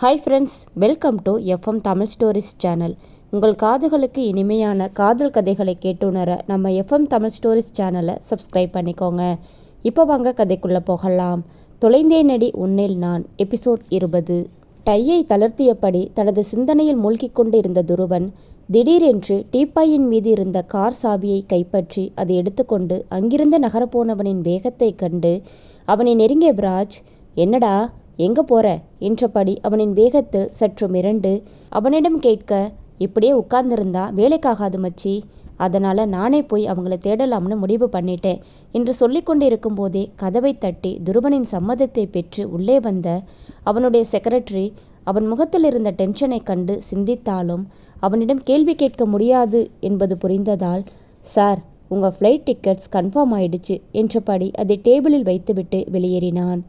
Hi friends welcome to FM Tamil stories channel உங்கள் காதுகளுக்கு இனிமையான காதல் கதைகளை கேட்டுணர நம்ம எஃப்எம் தமிழ் ஸ்டோரிஸ் சேனலை சப்ஸ்கிரைப் பண்ணிக்கோங்க. இப்போ வாங்க கதைக்குள்ளே போகலாம். தொலைந்தே நடி உன்னில் நான் எபிசோட் இருபது. டையை தளர்த்தியபடி தனது சிந்தனையில் மூழ்கிக் கொண்டு இருந்த துருவன் திடீரென்று டீப்பாயின் மீது இருந்த கார் சாவியை கைப்பற்றி அதை எடுத்துக்கொண்டு அங்கிருந்து நகரப்போனவனின் வேகத்தைக் கண்டு அவனை நெருங்கிய பிராஜ் என்னடா எங்கே போற? என்றபடி அவனின் வேகத்தில் சற்று மிரண்டு அவனிடம் கேட்க இப்படியே உட்கார்ந்திருந்தா வேலைக்காகாது மச்சி. அதனால் நானே போய் அவங்கள தேடலாம்னு முடிவு பண்ணிட்டேன் என்று சொல்லி கொண்டிருக்கும் போதே கதவை தட்டி துருவனின் சம்மதத்தை பெற்று உள்ளே வந்த அவனுடைய செக்ரட்டரி அவன் முகத்தில் இருந்த டென்ஷனை கண்டு சிந்தித்தாலும் அவனிடம் கேள்வி கேட்க முடியாது என்பது புரிந்ததால் சார் உங்கள் ஃப்ளைட் டிக்கெட்ஸ் கன்ஃபார்ம் ஆயிடுச்சு என்றபடி அதை டேபிளில் வைத்துவிட்டு வெளியேறினான்.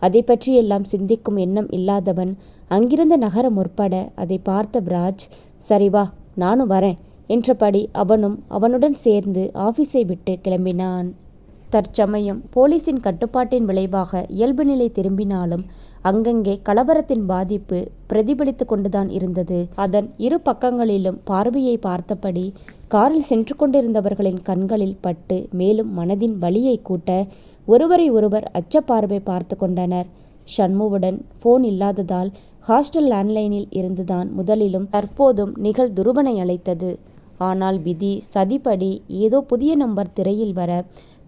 அதை பற்றியெல்லாம் சிந்திக்கும் எண்ணம் இல்லாதவன் அங்கிருந்த நகர முற்பட அதை பார்த்த பிராஜ் சரி வா நானும் வரேன் என்றபடி அவனும் அவனுடன் சேர்ந்து ஆஃபீஸை விட்டு கிளம்பினான். தற்சமயம் போலீசின் கட்டுப்பாட்டின் விளைவாக இயல்பு நிலை திரும்பினாலும் அங்கங்கே கலவரத்தின் பாதிப்பு பிரதிபலித்து கொண்டுதான் இருந்தது. அதன் இரு பக்கங்களிலும் பார்வையை பார்த்தபடி காரில் சென்று கொண்டிருந்தவர்களின் கண்களில் பட்டு மேலும் மனதின் வலியை கூட்ட ஒருவரை ஒருவர் அச்சப்பார்வை பார்த்து கொண்டனர். ஷண்முவுடன் ஃபோன் இல்லாததால் ஹாஸ்டல் லேண்ட்லைனில் இருந்துதான் முதலிலும் தற்போதும் நிகழ் துருவனை அழைத்தது. ஆனால் விதி சதிப்படி ஏதோ புதிய நம்பர் திரையில் வர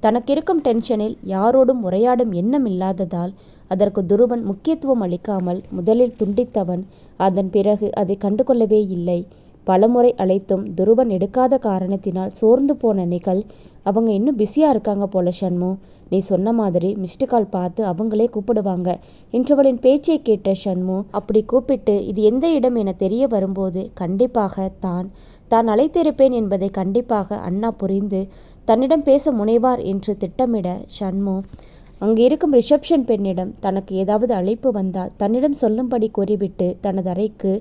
தனக்கிருக்கும் டென்ஷனில் யாரோடும் உரையாடும் எண்ணம் இல்லாததால் அதற்கு துருவன் முக்கியத்துவம் அளிக்காமல் முதலில் துண்டித்தவன். அதன் பிறகு அதை கண்டுகொள்ளவே இல்லை. பலமுறை அழைத்தும் துருவன் எடுக்காத காரணத்தினால் சோர்ந்து போன நிகழ் அவங்க இன்னும் பிஸியாக இருக்காங்க போல ஷண்மு நீ சொன்ன மாதிரி மிஸ்டு கால் பார்த்து அவங்களே கூப்பிடுவாங்க என்றவளின் பேச்சை கேட்ட ஷண்மு அப்படி கூப்பிட்டு இது எந்த இடம் என தெரிய வரும்போது கண்டிப்பாக தான். தான் அழைத்திருப்பேன் என்பதை கண்டிப்பாக அண்ணா புரிந்து தன்னிடம் பேச முனைவார் என்று திட்டமிட ஷண்மு அங்கு இருக்கும் ரிசப்ஷன் பெண்ணிடம் தனக்கு ஏதாவது அழைப்பு வந்தால் தன்னிடம் சொல்லும்படி கூறிவிட்டு தனது அறைக்கு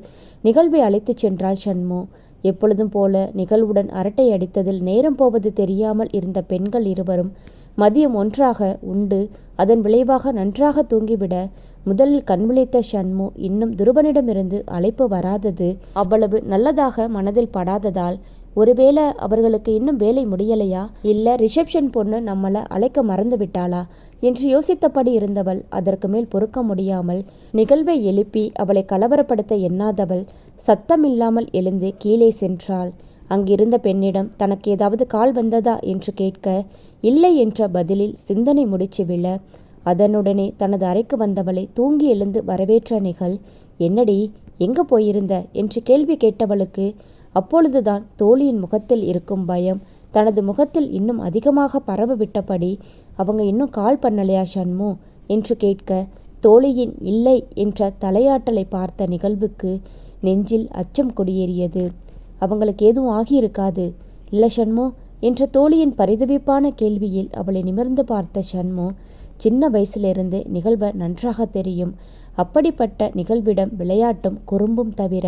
நிகழ்வை அழைத்துச் சென்றாள் ஷண்மு எப்பொழுதும் போல நிகழ்வுடன் அரட்டை அடித்ததில் நேரம் போவது தெரியாமல் இருந்த பெண்கள் இருவரும் மதியம் ஒன்றாக உண்டு அதன் விளைவாக நன்றாக தூங்கிவிட முதலில் கண்விழித்த ஷண்மு இன்னும் துருவனிடமிருந்து அழைப்பு வராதது அவ்வளவு நல்லதாக மனதில் படாததால் ஒருவேளை அவர்களுக்கு இன்னும் வேலை முடியலையா? இல்ல ரிசப்ஷன் பொண்ணு நம்மளை அழைக்க மறந்து விட்டாளா? என்று யோசித்தபடி இருந்தவள் அதற்கு மேல் பொறுக்க முடியாமல் நிகழ்வை எழுப்பி அவளை கலவரப்படுத்த எண்ணாதவள் சத்தமில்லாமல் எழுந்து கீழே சென்றாள். அங்கிருந்த பெண்ணிடம் தனக்கு ஏதாவது கால் வந்ததா என்று கேட்க இல்லை என்ற பதிலில் சிந்தனை முடிச்சு விழ அதனுடனே தனது அறைக்கு வந்தவளை தூங்கி எழுந்து வரவேற்ற நிகழ் என்னடி எங்க போயிருந்த என்று கேள்வி கேட்டவளுக்கு அப்பொழுதுதான் தோழியின் முகத்தில் இருக்கும் பயம் தனது முகத்தில் இன்னும் அதிகமாக பரவ விட்டபடி அவங்க இன்னும் கால் பண்ணலையா ஷண்மு என்று கேட்க தோழியின் இல்லை என்ற தலையாட்டலை பார்த்த நிகழ்வுக்கு நெஞ்சில் அச்சம் குடியேறியது. அவங்களுக்கு எதுவும் ஆகியிருக்காது இல்லை ஷண்மு என்ற தோழியின் பரிதவிப்பான கேள்வியில் அவளை நிமிர்ந்து பார்த்த ஷண்மு சின்ன வயசிலிருந்து நிகழ்வை நன்றாக தெரியும். அப்படிப்பட்ட நிகழ்விடம் விளையாட்டும் குறும்பும் தவிர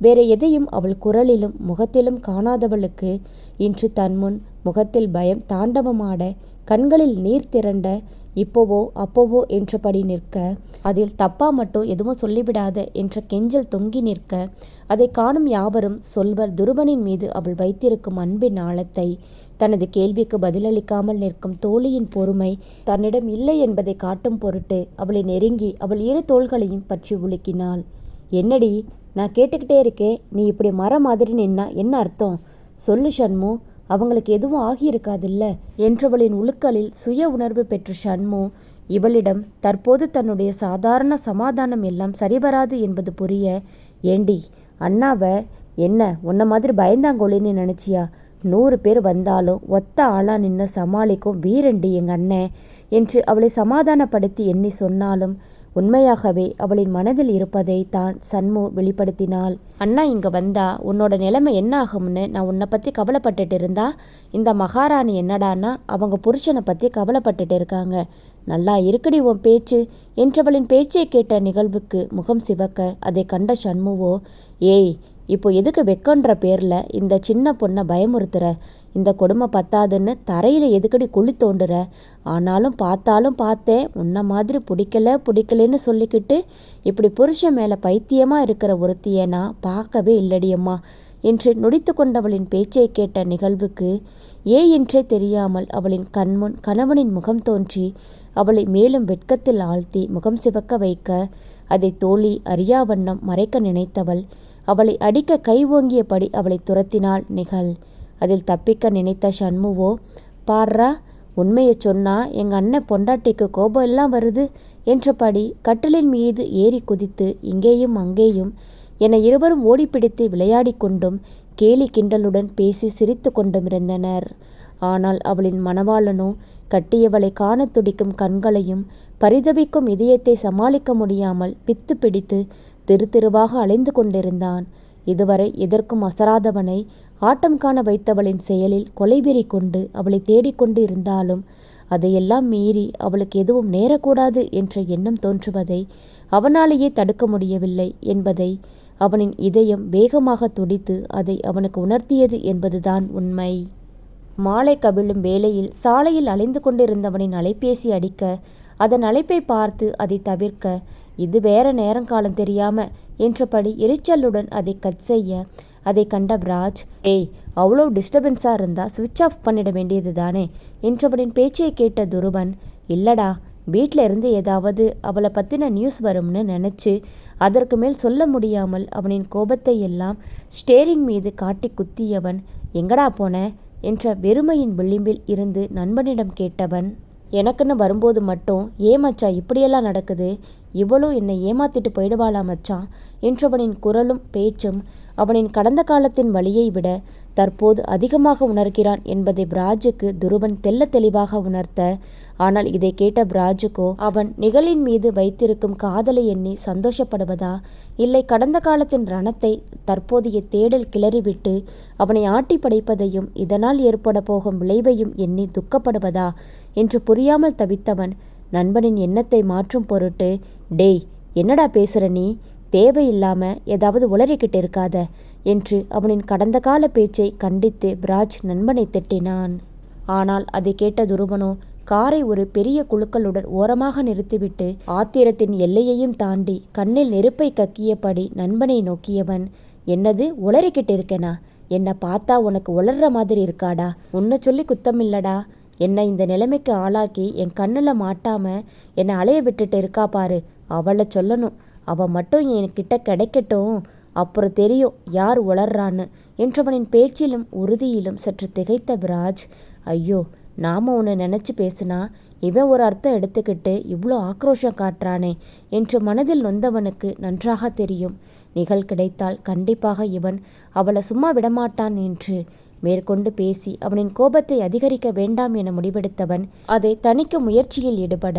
வேறு எதையும் அவள் குரலிலும் முகத்திலும் காணாதவளுக்கு இன்று தன் முன் முகத்தில் பயம் தாண்டவமாட கண்களில் நீர் திரண்ட இப்போவோ அப்போவோ என்றபடி நிற்க அதில் தப்பா மட்டும் எதுவும் சொல்லிவிடாத என்ற கெஞ்சல் தொங்கி நிற்க அதை காணும் யாவரும் சொல்வர் துருபனின் மீது அவள் வைத்திருக்கும் அன்பின் ஆழத்தை தனது கேள்விக்கு பதிலளிக்காமல் நிற்கும் தோழியின் பொறுமை தன்னிடம் இல்லை என்பதை காட்டும் பொருட்டு அவளை நெருங்கி அவள் இரு தோள்களையும் பற்றி உலுக்கினாள். என்னடி நான் கேட்டுக்கிட்டே இருக்கேன். நீ இப்படி மரம் மாதிரி நின்னா என்ன அர்த்தம்? சொல்லு ஷண்மு அவங்களுக்கு எதுவும் ஆகியிருக்காதில்ல என்றவளின் உழுக்களில் சுய உணர்வு பெற்ற ஷண்மு இவளிடம் தற்போது தன்னுடைய சாதாரண சமாதானம் எல்லாம் சரிவராது என்பது புரிய ஏண்டி அண்ணாவை என்ன உன்ன மாதிரி பயந்தாங்கோழின்னு நினச்சியா? நூறு பேர் வந்தாலும் ஒத்த ஆளா நின்று சமாளிக்கும் வீரண்டி எங்கள் அண்ணன் என்று அவளை சமாதானப்படுத்தி எண்ணி சொன்னாலும் உண்மையாகவே அவளின் மனதில் இருப்பதை தான் சண்மு வெளிப்படுத்தினாள். அண்ணா இங்க வந்தா உன்னோட நிலைமை என்ன ஆகும்னு நான் உன்னை பத்தி கவலைப்பட்டுட்டு இருந்தா? இந்த மகாராணி என்னடான்னா அவங்க புருஷனை பத்தி கவலைப்பட்டுட்டு இருக்காங்க. நல்லா இருக்குடி உன் பேச்சு என்றவளின் பேச்சை கேட்ட நிகழ்வுக்கு முகம் சிவக்க அதை கண்ட சண்முவோ ஏய் இப்போ எதுக்கு வெக்கன்ற பேரில் இந்த சின்ன பொண்ணை பயமுறுத்துற? இந்த கொடுமை பத்தாதுன்னு தரையில் எதுக்கடி குழி தோண்டுற? ஆனாலும் பார்த்தாலும் பார்த்தேன். உன்ன மாதிரி பிடிக்கல பிடிக்கலன்னு சொல்லிக்கிட்டு இப்படி புருஷன் மேலே பைத்தியமாக இருக்கிற ஒருத்தியை நான் பார்க்கவே இல்லடியம்மா என்று நொடித்து கொண்டவளின் பேச்சை கேட்ட நிகழ்வுக்கு ஏ என்றே தெரியாமல் அவளின் கண்முன் கணவனின் முகம் தோன்றி அவளை மேலும் வெட்கத்தில் ஆழ்த்தி முகம் சிவக்க வைக்க அதை தோழி அறியாவண்ணம் மறைக்க நினைத்தவள். அவளை அடிக்க கை ஓங்கியபடி அவளை துரத்தினாள் நிகழ். அதில் தப்பிக்க நினைத்த சண்முவோ பார்றா உண்மையை சொன்னா எங்க அண்ணன் பொண்டாட்டிக்கு கோபம் எல்லாம் வருது என்றபடி கட்டிலின் மீது ஏறி குதித்து இங்கேயும் அங்கேயும் என இருவரும் ஓடிப்பிடித்து விளையாடி கொண்டும் கேலி கிண்டலுடன் பேசி சிரித்து கொண்டும் இருந்தனர் ஆனால் அவளின் மணவாளனோ கட்டியவளை காண துடிக்கும் கண்களையும் பரிதவிக்கும் இதயத்தை சமாளிக்க முடியாமல் பித்து பிடித்து திரு திருவாக அலைந்து கொண்டிருந்தான். இதுவரை எதற்கும் அசராதவனை ஆட்டம் காண வைத்தவளின் செயலில் கொலைவெறி கொண்டு அவளை தேடிக்கொண்டு இருந்தாலும் அதையெல்லாம் மீறி அவளுக்கு எதுவும் நேரக்கூடாது என்ற எண்ணம் தோன்றுவதை அவனாலேயே தடுக்க முடியவில்லை என்பதை அவனின் இதயம் வேகமாக துடித்து அதை அவனுக்கு உணர்த்தியது என்பதுதான் உண்மை. மாலை கவிழும் வேளையில் சாலையில் அலைந்து கொண்டிருந்தவனின் அலைபேசி அடிக்க அதன் அழைப்பை பார்த்து அதை தவிர்க்க இது வேற நேரங்காலம் தெரியாம என்றபடி எரிச்சலுடன் அதை கட் செய்ய அதை கண்ட ராஜ் ஏய் அவ்வளோ டிஸ்டர்பன்ஸாக இருந்தால் சுவிட்ச் ஆஃப் பண்ணிட வேண்டியது தானே? என்றவனின் பேச்சை கேட்ட துருவன் இல்லடா வீட்டில் இருந்து ஏதாவது அவளை பற்றின நியூஸ் வரும்னு நினச்சி அதற்கு மேல் சொல்ல முடியாமல் அவனின் கோபத்தை எல்லாம் ஸ்டேரிங் மீது காட்டி குத்தியவன் எங்கடா போன? என்ற வெறுமையின் விளிம்பில் இருந்து நண்பனிடம் கேட்டவன் எனக்குன்னு வரும்போது மட்டும் ஏமாச்சா மச்சான் இப்படியெல்லாம் நடக்குது? இவளும் என்னை ஏமாத்திட்டு போயிடுவாளா மச்சான்? என்றவனின் குரலும் பேச்சும் அவனின் கடந்த காலத்தின் வழியை விட தற்போது அதிகமாக உணர்கிறான் என்பதை பிராஜுக்கு துருவன் தெல்ல தெளிவாக உணர்த்த ஆனால் இதை கேட்ட பிராஜுக்கோ அவன் நிகழின் மீது வைத்திருக்கும் காதலை எண்ணி சந்தோஷப்படுவதா? இல்லை கடந்த காலத்தின் ரணத்தை தற்போதைய தேடல் கிளறிவிட்டு அவனை ஆட்டி படைப்பதையும் இதனால் ஏற்பட போகும் விளைவையும் எண்ணி துக்கப்படுவதா? என்று புரியாமல் தவித்தவன் நண்பனின் எண்ணத்தை மாற்றும் பொருட்டு டேய் என்னடா பேசுற நீ? தேவையில்லாமல் ஏதாவது உளறிக்கிட்டு இருக்காத என்று அவனின் கடந்த கால பேச்சை கண்டித்து பிராஜ் நண்பனை திட்டினான். ஆனால் அதை கேட்ட துருவனோ காரை ஒரு பெரிய குழுக்களுடன் ஓரமாக நிறுத்திவிட்டு ஆத்திரத்தின் எல்லையையும் தாண்டி கண்ணில் நெருப்பை கக்கியபடி நண்பனை நோக்கியவன் என்னது உளறிக்கிட்டு இருக்கேனா? என்னை பார்த்தா உனக்கு உளர்ற மாதிரி இருக்காடா? உன்னை சொல்லி குத்தமில்லடா என்னை இந்த நிலைமைக்கு ஆளாக்கி என் கண்ணில் மாட்டாம என்னை அலைய விட்டுட்டு இருக்கா பாரு அவளை சொல்லணும். அவள் மட்டும் என்கிட்ட கிடைக்கட்டும். அப்புறம் தெரியும் யார் உளர்றான்னு. என்றவனின் பேச்சிலும் உறுதியிலும் சற்று திகைத்த விராஜ் ஐயோ நாம் ஒன்று நினச்சி பேசுனா? இவன் ஒரு அர்த்தம் எடுத்துக்கிட்டு இவ்வளோ ஆக்ரோஷம் காட்டுறானே என்று மனதில் நொந்தவனுக்கு நன்றாக தெரியும். நிகழ் கிடைத்தால் கண்டிப்பாக இவன் அவளை சும்மா விடமாட்டான் என்று மேற்கொண்டு பேசி அவனின் கோபத்தை அதிகரிக்க வேண்டாம் என முடிவெடுத்தவன் அதை தணிக்க முயற்சியில் ஈடுபட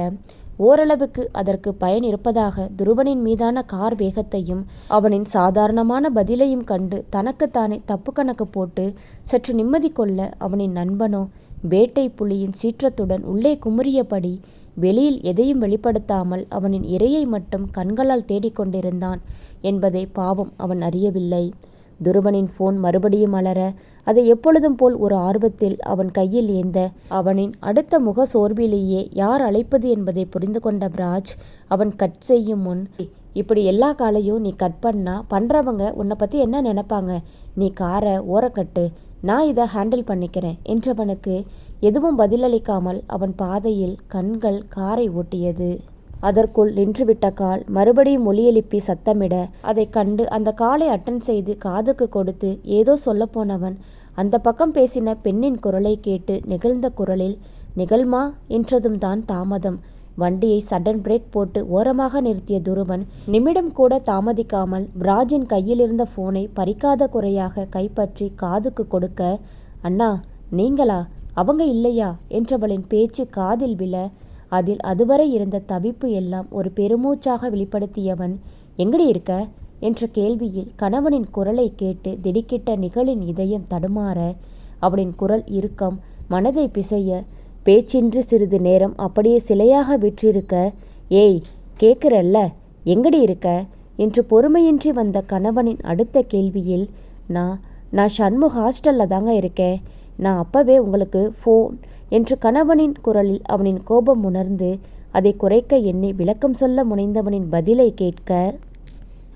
ஓரளவுக்கு அதற்கு பயன் இருப்பதாக துருவனின் மீதான கார் வேகத்தையும் அவனின் சாதாரணமான பதிலையும் கண்டு தனக்குத்தானே தப்பு கணக்கு போட்டு சற்று நிம்மதி கொள்ள அவனின் நண்பனோ வேட்டை புலியின் சீற்றத்துடன் உள்ளே குமுறியபடி வெளியில் எதையும் வெளிப்படுத்தாமல் அவனின் இரையை மட்டும் கண்களால் தேடிக்கொண்டிருந்தான் என்பதை பாவம் அவன் அறியவில்லை. துருவனின் போன் மறுபடியும் அலற அதை எப்பொழுதும் போல் ஒரு ஆர்வத்தில் அவன் கையில் ஏந்த அவனின் அடுத்த முக சோர்விலேயே யார் அழைப்பது என்பதை புரிந்து கொண்ட பிராஜ் அவன் கட் செய்யும் முன் இப்படி எல்லா காலையும் நீ கட் பண்ணா பண்ணுறவங்க உன்னை பற்றி என்ன நினைப்பாங்க? நீ காரை ஓரக்கட்டு நான் இதை ஹேண்டில் பண்ணிக்கிறேன் என்றவனுக்கு எதுவும் பதிலளிக்காமல் அவன் பாதையில் கண்கள் காரை ஓட்டியது. அதற்குள் நின்றுவிட்ட கால் மறுபடியும் ஒலியெழுப்பி சத்தமிட அதை கண்டு அந்த காலை அட்டன் செய்து காதுக்கு கொடுத்து ஏதோ சொல்லப்போனவன் அந்த பக்கம் பேசின பெண்ணின் குரலை கேட்டு நிகழ்ந்த குரலில் நிகழ்மா? என்றதும் தான் தாமதம். வண்டியை சடன் பிரேக் போட்டு ஓரமாக நிறுத்திய துருவன் நிமிடம் கூட தாமதிக்காமல் விராஜின் கையிலிருந்த போனை பறிக்காத குறையாக கைப்பற்றி காதுக்கு கொடுக்க அண்ணா நீங்களா? அவங்க இல்லையா? என்றவளின் பேச்சு காதில் விழ அதில் அதுவரை இருந்த தவிப்பு எல்லாம் ஒரு பெருமூச்சாக வெளிப்படுத்தியவன் எங்கடி இருக்க? என்ற கேள்வியில் கணவனின் குரலை கேட்டு திடுக்கிட்ட நிகழின் இதயம் தடுமாற அவனின் குரல் இறுக்கம் மனதை பிசைய பேச்சின்றி சிறிது நேரம் அப்படியே சிலையாக விற்றிருக்க ஏய் கேட்குறல்ல எங்கடி இருக்க? என்று பொறுமையின்றி வந்த கணவனின் அடுத்த கேள்வியில் நான் நான் ஷண்முக ஹாஸ்டலில் தாங்க இருக்கேன். நான் அப்பவே உங்களுக்கு ஃபோன் என்று கணவனின் குரலில் அவனின் கோபம் உணர்ந்து அதை குறைக்க எண்ணி விளக்கம் சொல்ல முனைந்தவனின் பதிலை கேட்க?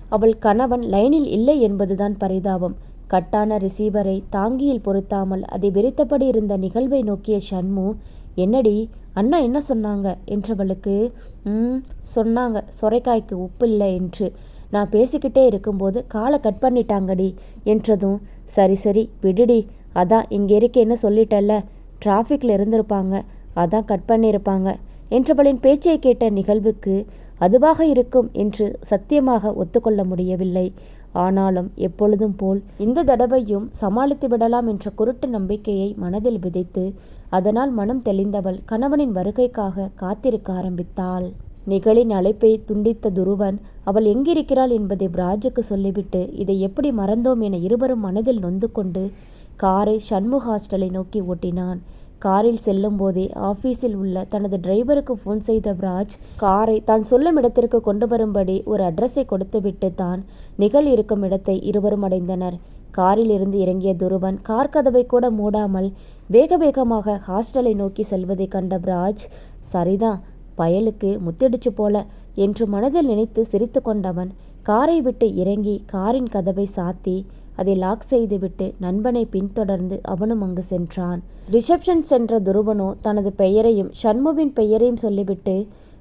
அவள் கணவன் லைனில் இல்லை என்பதுதான் பரிதாபம். கட்டான ரிசீவரை தாங்கியில் பொருத்தாமல் அதை வெறித்தபடி இருந்த நிகழ்வை நோக்கிய ஷண்மு என்னடி அண்ணா என்ன சொன்னாங்க? என்றவளுக்கு ம் சொன்னாங்க. சொரைக்காய்க்கு உப்பு இல்லை என்று. நான் பேசிக்கிட்டே இருக்கும்போது காலை கட் பண்ணிட்டாங்கடி என்றதும் சரி சரி விடுடி. அதான் இங்கே இருக்கேன்னு சொல்லிட்டல்ல? டிராஃபிக்கில் இருந்திருப்பாங்க. அதான் கட் பண்ணியிருப்பாங்க. என்றவளின் பேச்சை கேட்ட நிகழ்வுக்கு அதுவாக இருக்கும் என்று சத்தியமாக ஒத்துக்கொள்ள முடியவில்லை. ஆனாலும் எப்பொழுதும் போல் இந்த தடவையும் சமாளித்து விடலாம் என்ற குருட்டு நம்பிக்கையை மனதில் விதைத்து அதனால் மனம் தெளிந்தவள் கணவனின் வருகைக்காக காத்திருக்க ஆரம்பித்தாள். நிகழின் அழைப்பை துண்டித்த துருவன் அவள் எங்கிருக்கிறாள்? என்பதை பிராஜுக்கு சொல்லிவிட்டு இதை எப்படி மறந்தோம்? என இருவரும் மனதில் நொந்து கொண்டு காரை சண்முக ஹாஸ்டலை நோக்கி ஓட்டினான். காரில் செல்லும் போதே ஆபீஸில் உள்ள தனது டிரைவருக்கு ஃபோன் செய்த ராஜ் காரை தான் சொல்லும் இடத்திற்கு கொண்டு வரும்படி ஒரு அட்ரஸை கொடுத்துவிட்டு தான் நிகழ் இருக்கும் இடத்தை இருவரும் அடைந்தனர். காரில் இருந்து இறங்கிய துருவன் கார் கதவை கூட மூடாமல் வேக வேகமாக ஹாஸ்டலை நோக்கி செல்வதை கண்ட பிராஜ் சரிதான் பயலுக்கு முத்திடுச்சு போல என்று மனதில் நினைத்து சிரித்து கொண்டவன் காரை விட்டு இறங்கி காரின் கதவை சாத்தி அதை லாக் செய்துவிட்டு நண்பனை பின்தொடர்ந்து அவனும் அங்கு சென்றான். ரிசப்ஷன் சென்ற துருவனோ தனது பெயரையும் ஷண்முவின் பெயரையும் சொல்லிவிட்டு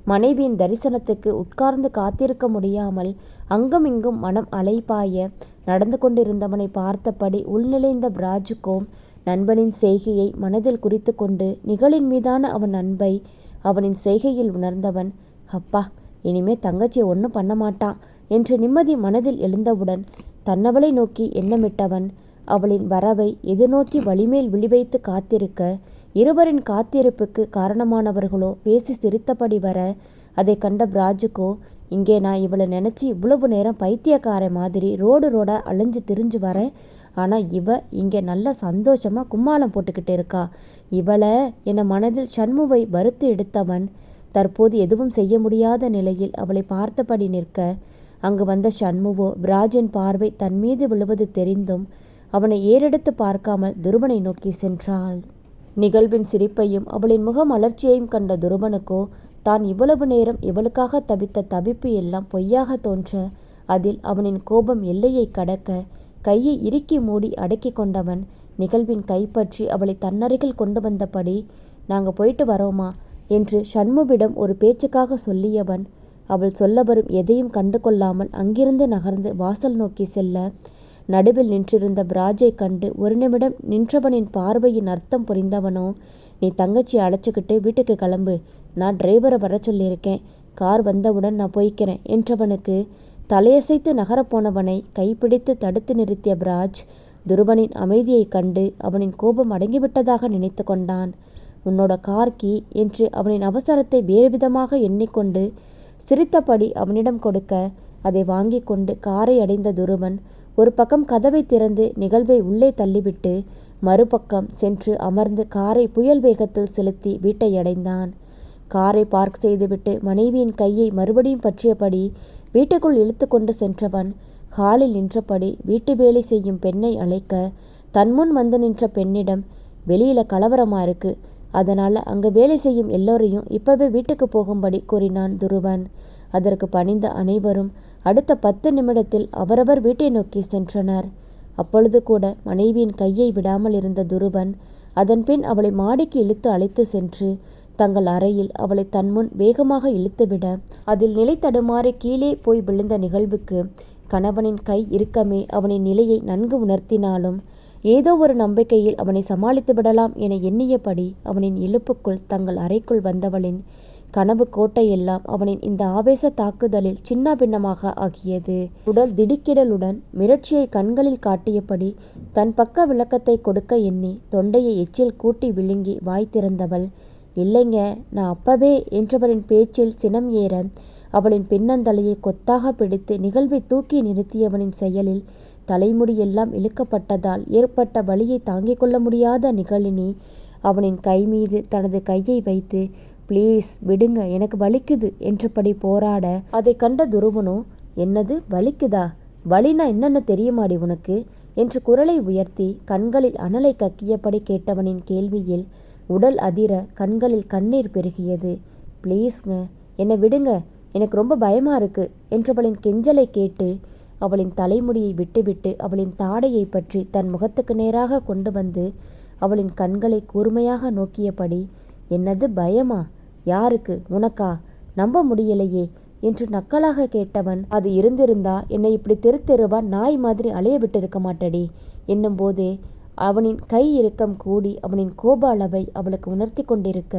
மனைவியின் தரிசனத்துக்கு உட்கார்ந்து காத்திருக்க முடியாமல் அங்கும் இங்கும் மனம் அலைப்பாய நடந்து கொண்டிருந்தவனை பார்த்தபடி உள்நிலைந்த பிராஜுக்கோம் நண்பனின் செய்கையை மனதில் குறித்து கொண்டு நிகழின் மீதான அவன் அன்பை அவனின் செய்கையில் உணர்ந்தவன் அப்பா இனிமே தங்கச்சி ஒன்றும் பண்ண மாட்டான் என்று நிம்மதி மனதில் எழுந்தவுடன் தன்னவளை நோக்கி எண்ணமிட்டவன் அவளின் வரவை எதிர்நோக்கி வழிமேல் விழிவைத்து காத்திருக்க இருவரின் காத்திருப்புக்கு காரணமானவர்களோ பேசி சிரித்தபடி வர அதை கண்ட பிராஜுக்கோ இங்கே நான் இவளை நினச்சி இவ்வளவு நேரம் பைத்தியக்கார மாதிரி ரோடு ரோடாக அழிஞ்சு திரிஞ்சு வரேன் ஆனால் இவ இங்கே நல்ல சந்தோஷமாக கும்மாளம் போட்டுக்கிட்டு இருக்கா. இவளை என மனதில் சண்முவை வறுத்து எடுத்தவன். தற்போது எதுவும் செய்ய முடியாத நிலையில் அவளை பார்த்தபடி நிற்க அங்கு வந்த சண்முவோ பிராஜின் பார்வை தன் மீது விழுவது தெரிந்தும் அவனை ஏறெடுத்து பார்க்காமல் துருவனை நோக்கி சென்றாள். நிகழ்வின் சிரிப்பையும் அவளின் முக மலர்ச்சியையும் கண்ட துருவனுக்கோ தான் இவ்வளவு நேரம் இவளுக்காக தவித்த தவிப்பு எல்லாம் பொய்யாக தோன்ற அதில் அவனின் கோபம் எல்லையை கடக்க கையை இறுக்கி மூடி அடக்கி கொண்டவன் நிகழ்வின் கைப்பற்றி அவளை தன்னருகில் கொண்டு வந்தபடி நாங்கள் போயிட்டு வரோமா? என்று ஷண்முவிடம் ஒரு பேச்சுக்காக சொல்லியவன் அவள் சொல்ல வரும் எதையும் கண்டு கொள்ளாமல் அங்கிருந்து நகர்ந்து வாசல் நோக்கி செல்ல நடுவில் நின்றிருந்த பிராஜை கண்டு ஒரு நிமிடம் நின்றவனின் பார்வையின் அர்த்தம் புரிந்தவனோ நீ தங்கச்சி அழைச்சிக்கிட்டு வீட்டுக்கு கிளம்பு. நான் டிரைவரை வர சொல்லியிருக்கேன். கார் வந்தவுடன் நான் போய்க்கிறேன் என்றவனுக்கு தலையசைத்து நகரப்போனவனை கைப்பிடித்து தடுத்து நிறுத்திய பிராஜ் துருவனின் அமைதியை கண்டு அவனின் கோபம் அடங்கிவிட்டதாக நினைத்து கொண்டான். உன்னோட கார் கீ என்று அவனின் அவசரத்தை வேறு விதமாக எண்ணிக்கொண்டு சிரித்தபடி அவனிடம் கொடுக்க அதை வாங்கி கொண்டு காரை அடைந்த துருவன் ஒரு பக்கம் கதவை திறந்து நிகழ்வை உள்ளே தள்ளிவிட்டு மறுபக்கம் சென்று அமர்ந்து காரை புயல் வேகத்தில் செலுத்தி வீட்டை அடைந்தான். காரை பார்க் செய்துவிட்டு மனைவியின் கையை மறுபடியும் பற்றியபடி வீட்டுக்குள் இழுத்து கொண்டு சென்றவன் ஹாலில் நின்றபடி வீட்டு வேலை செய்யும் பெண்ணை அழைக்க தன்முன் வந்து நின்ற பெண்ணிடம் வெளியில கலவரமா இருக்கு? அதனால் அங்கே வேலை செய்யும் எல்லோரையும் இப்பவே வீட்டுக்கு போகும்படி கூறினான் துருவன். அதற்கு பணிந்த அனைவரும் அடுத்த பத்து நிமிடத்தில் அவரவர் வீட்டை நோக்கி சென்றனர். அப்பொழுது கூட மனைவியின் கையை விடாமல் இருந்த துருவன் அதன்பின் அவளை மாடிக்கு இழுத்து அழைத்து சென்று தங்கள் அறையில் அவளை தன்முன் வேகமாக இழுத்துவிட அதில் நிலை தடுமாறி கீழே போய் விழுந்த நிகழ்வுக்கு கணவனின் கை இறுக்கமே அவனின் நிலையை நன்கு உணர்த்தினாலும் ஏதோ ஒரு நம்பிக்கையில் அவனை சமாளித்து விடலாம் என எண்ணியபடி அவனின் இழுப்புக்குள் தங்கள் அறைக்குள் வந்தவளின் கனவு கோட்டையெல்லாம் அவனின் இந்த ஆவேச தாக்குதலில் சின்ன பின்னமாக ஆகியது. உடல் திடுக்கிடலுடன் மிரட்சியை கண்களில் காட்டியபடி தன் பக்க விளக்கத்தை கொடுக்க எண்ணி தொண்டையை எச்சில் கூட்டி விழுங்கி வாய் திறந்தவள் இல்லைங்க நான் அப்பவே என்றவரின் பேச்சில் சினம் ஏற அவளின் பின்னந்தலையை கொத்தாக பிடித்து நிகழ்வை தூக்கி நிறுத்தியவனின் செயலில் தலைமுடியெல்லாம் இழுக்கப்பட்டதால் ஏற்பட்ட வலியை தாங்கிக் கொள்ள முடியாத நிகழினி அவனின் கை மீது தனது கையை வைத்து ப்ளீஸ் விடுங்க எனக்கு வலிக்குது என்றபடி போராட அதை கண்ட துருவனோ என்னது? வலிக்குதா? வலினா என்னென்ன தெரியுமாடி உனக்கு என்று குரலை உயர்த்தி கண்களில் அனலை கக்கியபடி கேட்டவனின் கேள்வியில் உடல் அதிர கண்களில் கண்ணீர் பெருகியது. ப்ளீஸ்ங்க என்னை விடுங்க எனக்கு ரொம்ப பயமா இருக்கு என்றவளின் கெஞ்சலை கேட்டு அவளின் தலைமுடியை விட்டுவிட்டு அவளின் தாடையை பற்றி தன் முகத்துக்கு நேராக கொண்டு வந்து அவளின் கண்களை கூர்மையாக நோக்கியபடி என்னது பயமா? யாருக்கு? உனக்கா? நம்ப முடியலையே என்று நக்கலாக கேட்டவன் அது இருந்திருந்தா என்னை இப்படி தெரு தெருவா நாய் மாதிரி அலைய விட்டிருக்க மாட்டடி என்னும் போதே அவனின் கை இறுக்கம் கூடி அவனின் கோப அளவை அவளுக்கு உணர்த்தி கொண்டிருக்க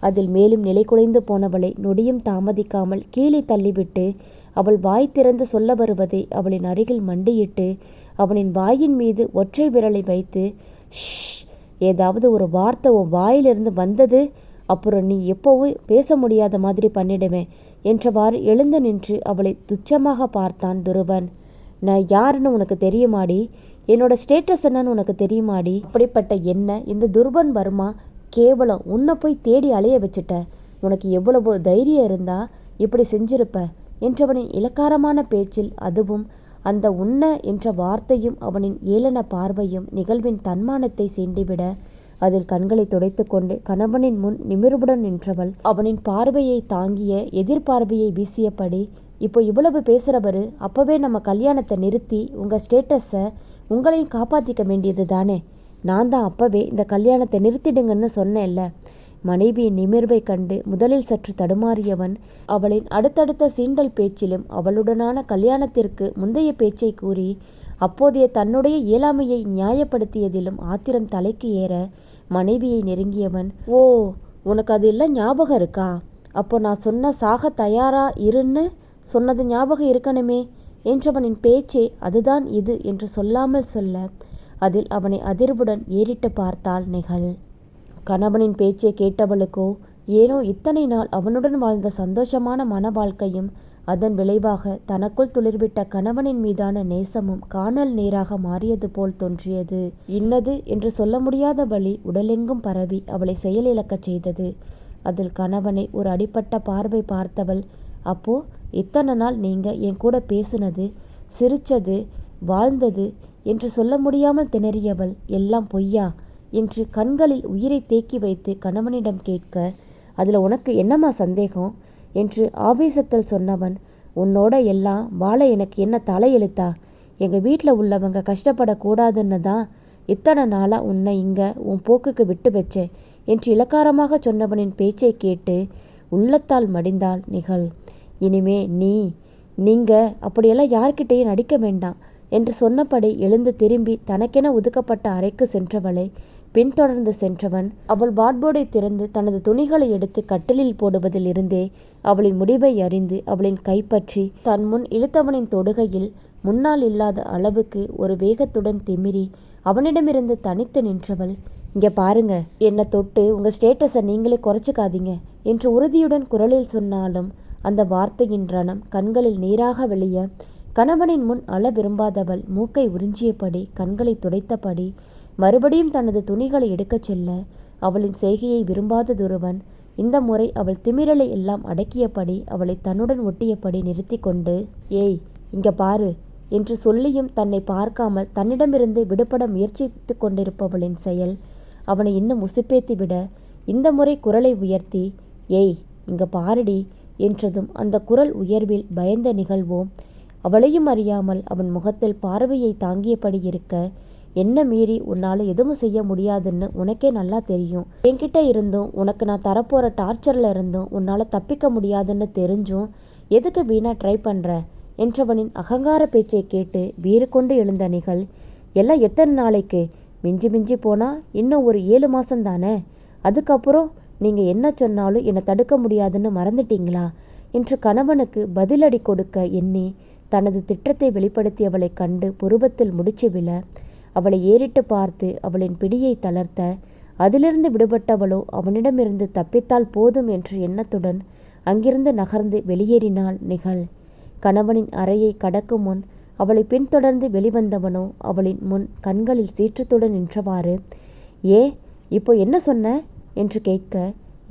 அதில் மேலும் நிலை குலைந்து போனவளை நொடியும் தாமதிக்காமல் கீழே தள்ளிவிட்டு அவள் வாய் திறந்து சொல்ல வருவதை அவளின் அருகில் மண்டியிட்டு அவனின் வாயின் மீது ஒற்றை விரலை வைத்து ஷ் ஏதாவது ஒரு வார்த்தை உன் வாயிலிருந்து வந்தது? அப்புறம் நீ எப்போவும் பேச முடியாத மாதிரி பண்ணிடுவேன் என்றவாறு எழுந்து நின்று அவளை துச்சமாக பார்த்தான் துருவன். நான் யாருன்னு உனக்கு தெரியுமாடி? என்னோட ஸ்டேட்டஸ் என்னன்னு உனக்கு தெரியுமாடி? அப்படிப்பட்ட என்ன? இந்த துருவன் வர்மா? கேவலம் உன்னை போய் தேடி அலைய வச்சுட்ட. உனக்கு எவ்வளவோ தைரியம் இருந்தா இப்படி செஞ்சிருப்ப. என்றவனின் இலக்காரமான பேச்சில் அதுவும் அந்த உண்ண என்ற வார்த்தையும் அவனின் ஏளன பார்வையும் நிகழ்வின் தன்மானத்தை சீண்டிவிட அதில் கண்களை துடைத்து கொண்டு கணவனின் முன் நிமிர்வுடன் நின்றவள் அவனின் பார்வையை தாங்கிய எதிர்பார்வையை வீசியபடி இப்போ இவ்வளவு பேசுகிறவரு அப்போவே நம்ம கல்யாணத்தை நிறுத்தி உங்கள் ஸ்டேட்டஸை உங்களையும் காப்பாற்றிக்க வேண்டியது தானே நான் தான் அப்போவே இந்த கல்யாணத்தை நிறுத்திடுங்கன்னு சொன்னேன்ல. மனைவியின் நிமிர்வை கண்டு முதலில் சற்று தடுமாறியவன் அவளின் அடுத்தடுத்த சீண்டல் பேச்சிலும் அவளுடனான கல்யாணத்திற்கு முந்தைய பேச்சை கூறி அப்போதைய தன்னுடைய இயலாமையை நியாயப்படுத்தியதிலும் ஆத்திரம் தலைக்கு ஏற மனைவியை நெருங்கியவன் ஓ உனக்கு அது இல்லை ஞாபகம் இருக்கா? அப்போ நான் சொன்ன சாக தயாரா இருன்னு சொன்னது ஞாபகம் இருக்கணுமே என்றவனின் பேச்சே அதுதான் இது என்று சொல்லாமல் சொல்ல அதில் அவனை அதிர்வுடன் ஏறிட்டு பார்த்தாள் நிகழ் கணவனின் பேச்சை கேட்டவளுக்கோ ஏனோ இத்தனை நாள் அவனுடன் வாழ்ந்த சந்தோஷமான மன வாழ்க்கையும் அதன் விளைவாக தனக்குள் துளிர்விட்ட கணவனின் மீதான நேசமும் காணல் நீராக மாறியது போல் தோன்றியது. இன்னது என்று சொல்ல முடியாத வழி உடலெங்கும் பரவி அவளை செயலிழக்கச் செய்தது. அதில் கணவனை ஒரு அடிப்பட்ட பார்வை பார்த்தவள் அப்போ இத்தனை நாள் நீங்க என் கூட பேசினது சிரிச்சது வாழ்ந்தது என்று சொல்ல முடியாமல் திணறியவள் எல்லாம் பொய்யா? என்று கண்களில் உயிரை தேக்கி வைத்து கணவனிடம் கேட்க அதில் உனக்கு என்னம்மா சந்தேகம்? என்று ஆவேசத்தில் சொன்னவன் உன்னோட எல்லாம் வாழ எனக்கு என்ன தலையெழுத்தா எங்கள் வீட்டில் உள்ளவங்க கஷ்டப்படக்கூடாதுன்னு தான் இத்தனை நாளாக உன்னை இங்கே உன் போக்குக்கு விட்டு வச்சேன் என்று இலக்காரமாக சொன்னவனின் பேச்சை கேட்டு உள்ளத்தால் மடிந்தாள் நிகழ். இனிமே நீ நீங்கள் அப்படியெல்லாம் யார்கிட்டேயும் நடிக்க வேண்டாம் என்று சொன்னபடி எழுந்து திரும்பி தனக்கென ஒதுக்கப்பட்ட அறைக்கு சென்றவளை பின்தொடர்ந்து சென்றவன் அவள் வாட்போர்டை திறந்து தனது துணிகளை எடுத்து கட்டிலில் போடுவதில் இருந்தே அவளின் முடிவை அறிந்து அவளின் கைப்பற்றி தன் முன் இழுத்தவனின் தொடுகையில் முன்னால் இல்லாத அளவுக்கு ஒரு வேகத்துடன் திமிரி அவனிடமிருந்து தனித்து நின்றவள் இங்கே பாருங்க என்னை தொட்டு உங்கள் ஸ்டேட்டஸை நீங்களே குறைச்சிக்காதீங்க என்று உறுதியுடன் குரலில் சொன்னாலும் அந்த வார்த்தையின் ரணம் கண்களில் நீராக வெளிய கணவனின் முன் அள விரும்பாதவள் மூக்கை உறிஞ்சியபடி கண்களை துடைத்தபடி மறுபடியும் தனது துணிகளை எடுக்கச் செல்ல அவளின் செய்கையை விரும்பாத துருவன் இந்த முறை அவள் திமிரலை எல்லாம் அடக்கியபடி அவளை தன்னுடன் ஒட்டியபடி நிறுத்தி கொண்டு ஏய் இங்க பாரு என்று சொல்லியும் தன்னை பார்க்காமல் தன்னிடமிருந்து விடுபட முயற்சித்து கொண்டிருப்பவளின் செயல் அவனை இன்னும் உசுப்பேத்தி விட இந்த முறை குரலை உயர்த்தி ஏய் இங்க பாருடி என்றதும் அந்த குரல் உயர்வில் பயந்த நிகழ்வோம். அவளையும் அறியாமல் அவன் முகத்தில் பார்வையை தாங்கியபடி இருக்க என்ன மீறி உன்னால் எதுவும் செய்ய முடியாதுன்னு உனக்கே நல்லா தெரியும். என்கிட்ட இருந்தும் உனக்கு நான் தரப்போகிற டார்ச்சரில் இருந்தும் உன்னால் தப்பிக்க முடியாதுன்னு தெரிஞ்சும் எதுக்கு வீணா ட்ரை பண்ணுற என்றவனின் அகங்கார பேச்சை கேட்டு வீறு கொண்டு எழுந்த நிகழ் எல்லாம் எத்தனை நாளைக்கு? மிஞ்சி மிஞ்சி போனால் இன்னும் ஒரு ஏழு மாதம் தானே? அதுக்கப்புறம் நீங்கள் என்ன சொன்னாலும் என்னை தடுக்க முடியாதுன்னு மறந்துட்டீங்களா? என்று கணவனுக்கு பதிலடி கொடுக்க எண்ணி தனது திட்டத்தை வெளிப்படுத்தியவளைக் கண்டு புருவத்தில் முடிச்சு விழ அவளை ஏறிட்டு பார்த்து அவளின் பிடியை தளர்த்த அதிலிருந்து விடுபட்டவளோ அவனிடமிருந்து தப்பித்தால் போதும் என்ற எண்ணத்துடன் அங்கிருந்து நகர்ந்து வெளியேறினாள் நிகழ். கணவனின் அறையை கடக்கும் முன் அவளை பின்தொடர்ந்து வெளிவந்தவனோ அவளின் முன் கண்களில் சீற்றத்துடன் நின்றவாறு ஏ இப்போ என்ன சொன்ன? என்று கேட்க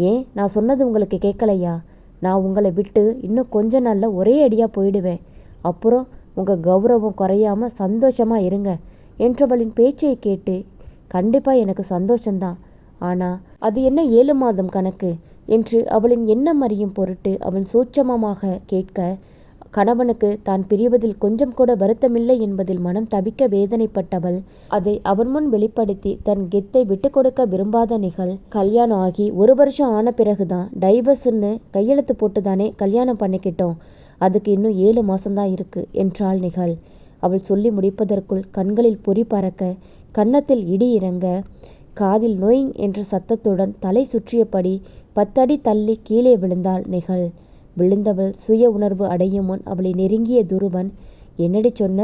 ஏன் நான் சொன்னது உங்களுக்கு கேட்கலையா? நான் உங்களை விட்டு இன்னும் கொஞ்ச நாளில் ஒரே அடியாக போயிடுவேன். அப்புறம் உங்கள் கௌரவம் குறையாமல் சந்தோஷமாக இருங்க. என்றவளின் பேச்சை கேட்டு கண்டிப்பாக எனக்கு சந்தோஷந்தான் ஆனால் அது என்ன ஏழு மாதம் கணக்கு? என்று அவளின் எண்ணம் அறியும் பொருட்டு அவன் சூட்சமமாக கேட்க கணவனுக்கு தான் பிரிவதில் கொஞ்சம் கூட வருத்தமில்லை என்பதில் மனம் தவிக்க வேதனைப்பட்டவள். அதை அவன் முன் வெளிப்படுத்தி தன் கெத்தை விட்டு கொடுக்க விரும்பாத நிகழ் கல்யாணம் ஆகி ஒரு வருஷம் ஆன பிறகுதான் டைவர்ஸ்ன்னு கையெழுத்து போட்டு தானே கல்யாணம் பண்ணிக்கிட்டோம். அதுக்கு இன்னும் ஏழு மாசம்தான் இருக்கு என்றாள் நிகழ். அவள் சொல்லி முடிப்பதற்குள் கண்களில் பொறி பறக்க கன்னத்தில் இடி இறங்க காதில் நோயிங் என்ற சத்தத்துடன் தலை சுற்றியபடி பத்தடி தள்ளி கீழே விழுந்தாள் நிகழ். விழுந்தவள் சுய உணர்வு அடையும் முன் அவளை நெருங்கிய துருவன் என்னடி சொன்ன?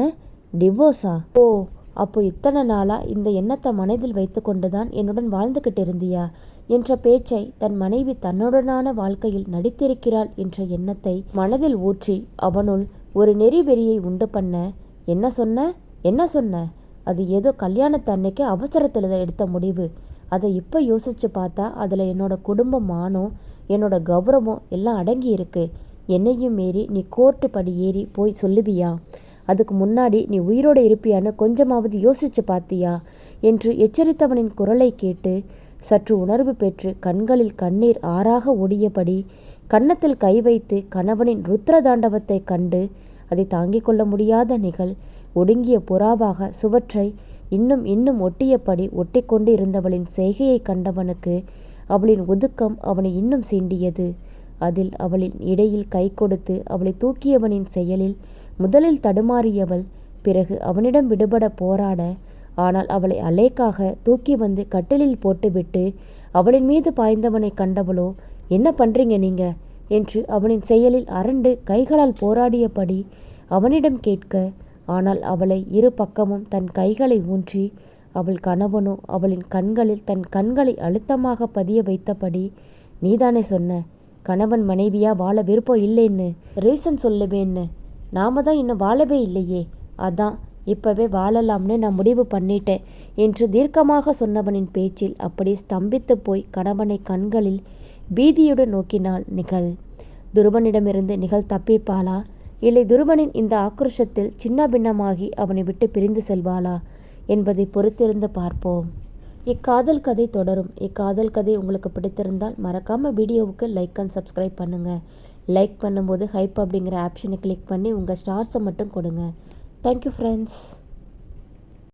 டிவோர்ஸா? ஓ அப்போ இத்தனை நாளா இந்த எண்ணத்தை மனதில் வைத்துக்கொண்டுதான் என்னுடன் வாழ்ந்துகிட்டு இருந்தியா என்ற பேச்சை தன் மனைவி தன்னுடனான வாழ்க்கையில் நடித்திருக்கிறாள் என்ற எண்ணத்தை மனதில் ஊற்றி அவனுள் ஒரு நெறிவெறியை உண்டு பண்ண என்ன சொன்ன? என்ன சொன்ன? அது ஏதோ கல்யாணத்து அன்னைக்கு அவசரத்தில் எடுத்த முடிவு. அதை இப்போ யோசித்து பார்த்தா அதில் என்னோட குடும்பம் மானம் என்னோட கௌரவம் எல்லாம் அடங்கி இருக்கு. என்னையும் மீறி நீ கோர்ட்டு படி ஏறி போய் சொல்லுவியா? அதுக்கு முன்னாடி நீ உயிரோடு இருப்பியான்னு கொஞ்சமாவது யோசிச்சு பார்த்தியா என்று எச்சரித்தவனின் குரலை கேட்டு சற்று உணர்வு பெற்று கண்களில் கண்ணீர் ஆறாக ஓடியபடி கன்னத்தில் கை வைத்து கணவனின் ருத்ர தாண்டவத்தை கண்டு அதை தாங்கிக் கொள்ள முடியாத நிகழ். ஒடுங்கிய புறாவாக சுவற்றை இன்னும் இன்னும் ஒட்டியபடி ஒட்டிக்கொண்டு இருந்தவளின் செய்கையை கண்டவனுக்கு அவளின் ஒதுக்கம் அவனை இன்னும் சீண்டியது. அதில் அவளின் இடையில் கை கொடுத்து அவளை தூக்கியவனின் செயலில் முதலில் தடுமாறியவள் பிறகு அவனிடம் விடுபட போராட ஆனால் அவளை அலேக்காக தூக்கி வந்து கட்டிலில் போட்டுவிட்டு அவளின் மீது பாய்ந்தவனை கண்டவளோ என்ன பண்றீங்க நீங்கள் என்று அவனின் செயலில் அரண்டு கைகளால் போராடியபடி அவனிடம் கேட்க ஆனால் அவளை இரு பக்கமும் தன் கைகளை ஊன்றி அவள் கணவனோ அவளின் கண்களில் தன் கண்களை அழுத்தமாக பதிய வைத்தபடி நீதானே சொன்ன கணவன் மனைவியா வாழ விருப்பம் இல்லைன்னு ரீசன் சொல்லுவேன்னு. நாம தான் இன்னும் வாழவே இல்லையே. அதான் இப்பவே வாழலாம்னு நான் முடிவு பண்ணிட்டேன் என்று தீர்க்கமாக சொன்னவனின் பேச்சில் அப்படி ஸ்தம்பித்து போய் கணவனை கண்களில் பீதியுடன் நோக்கினாள் நிகழ். துருவனிடமிருந்து நிகழ் தப்பிப்பாளா? இல்லை துருவனின் இந்த ஆக்ரோஷத்தில் சின்ன பின்னமாகி அவனை விட்டு பிரிந்து செல்வாளா என்பதை பொறுத்திருந்து பார்ப்போம். இக்காதல் கதை தொடரும். இக்காதல் கதை உங்களுக்கு பிடித்திருந்தால் மறக்காமல் வீடியோவுக்கு லைக் அண்ட் சப்ஸ்கிரைப் பண்ணுங்கள் லைக் பண்ணும்போது ஹைப் அப்படிங்கிற ஆப்ஷனை கிளிக் பண்ணி உங்கள் ஸ்டார்ஸை மட்டும் கொடுங்க. Thank you friends